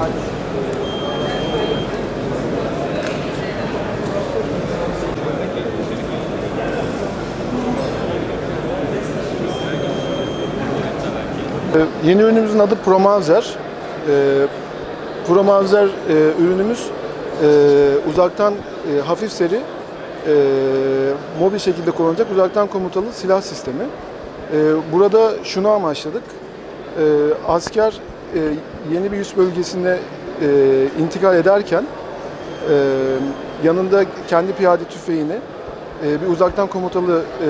Ee, yeni ürünümüzün adı Promavzer. Ee, Promavzer e, ürünümüz e, uzaktan e, hafif seri e, mobil şekilde kullanacak uzaktan komutalı silah sistemi. E, burada şunu amaçladık. E, asker e, yeni bir üs bölgesine e, intikal ederken e, yanında kendi piyade tüfeğini e, bir uzaktan komutalı e,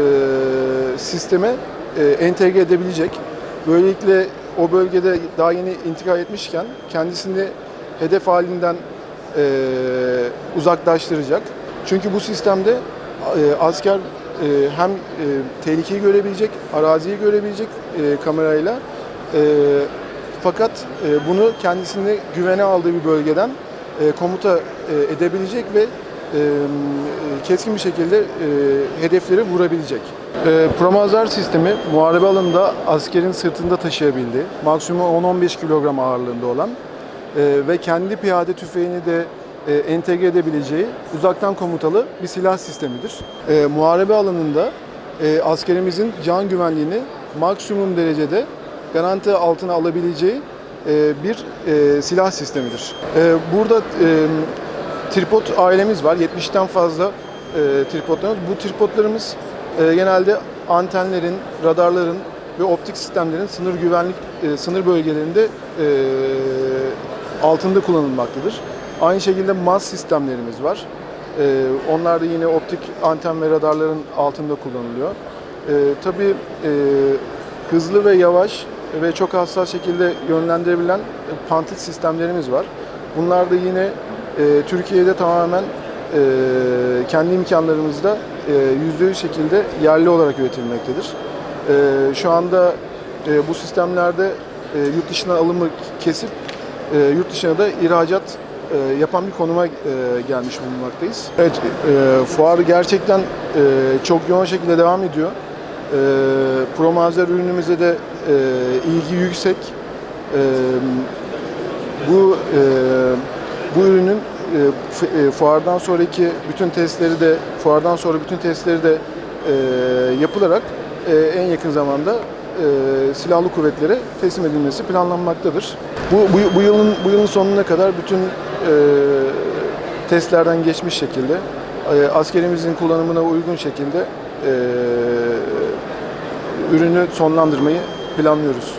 sisteme e, entegre edebilecek. Böylelikle o bölgede daha yeni intikal etmişken kendisini hedef halinden e, uzaklaştıracak. Çünkü bu sistemde e, asker e, hem e, tehlikeyi görebilecek, araziyi görebilecek e, kamerayla e, fakat e, bunu kendisini güvene aldığı bir bölgeden e, komuta e, edebilecek ve e, keskin bir şekilde e, hedefleri vurabilecek. E, Promazar sistemi muharebe alanında askerin sırtında taşıyabildiği, maksimum 10-15 kilogram ağırlığında olan e, ve kendi piyade tüfeğini de e, entegre edebileceği uzaktan komutalı bir silah sistemidir. E, muharebe alanında e, askerimizin can güvenliğini maksimum derecede garanti altına alabileceği e, bir e, silah sistemidir. E, burada tripod ailemiz var. 70'ten fazla tripodlarımız. Bu tripodlarımız genelde antenlerin, radarların ve optik sistemlerin sınır güvenlik sınır bölgelerinde altında kullanılmaktadır. Aynı şekilde MAS sistemlerimiz var. Onlar da yine optik anten ve radarların altında kullanılıyor. Tabii hızlı ve yavaş ve çok hassas şekilde yönlendirebilen e, pantit sistemlerimiz var. Bunlar da yine e, Türkiye'de tamamen e, kendi imkanlarımızda e, %100 şekilde yerli olarak üretilmektedir. E, şu anda e, bu sistemlerde e, yurt dışına alımı kesip e, yurt dışına da ihracat e, yapan bir konuma e, gelmiş bulunmaktayız. Evet, e, fuar gerçekten e, çok yoğun şekilde devam ediyor. E, Promazer ürünümüze de e, ilgi yüksek. E, bu e, bu ürünün e, e, fuardan sonraki bütün testleri de fuardan sonra bütün testleri de e, yapılarak e, en yakın zamanda e, silahlı kuvvetlere teslim edilmesi planlanmaktadır. Bu, bu, bu yılın bu yılın sonuna kadar bütün e, testlerden geçmiş şekilde e, askerimizin kullanımına uygun şekilde e, ürünü sonlandırmayı planlıyoruz.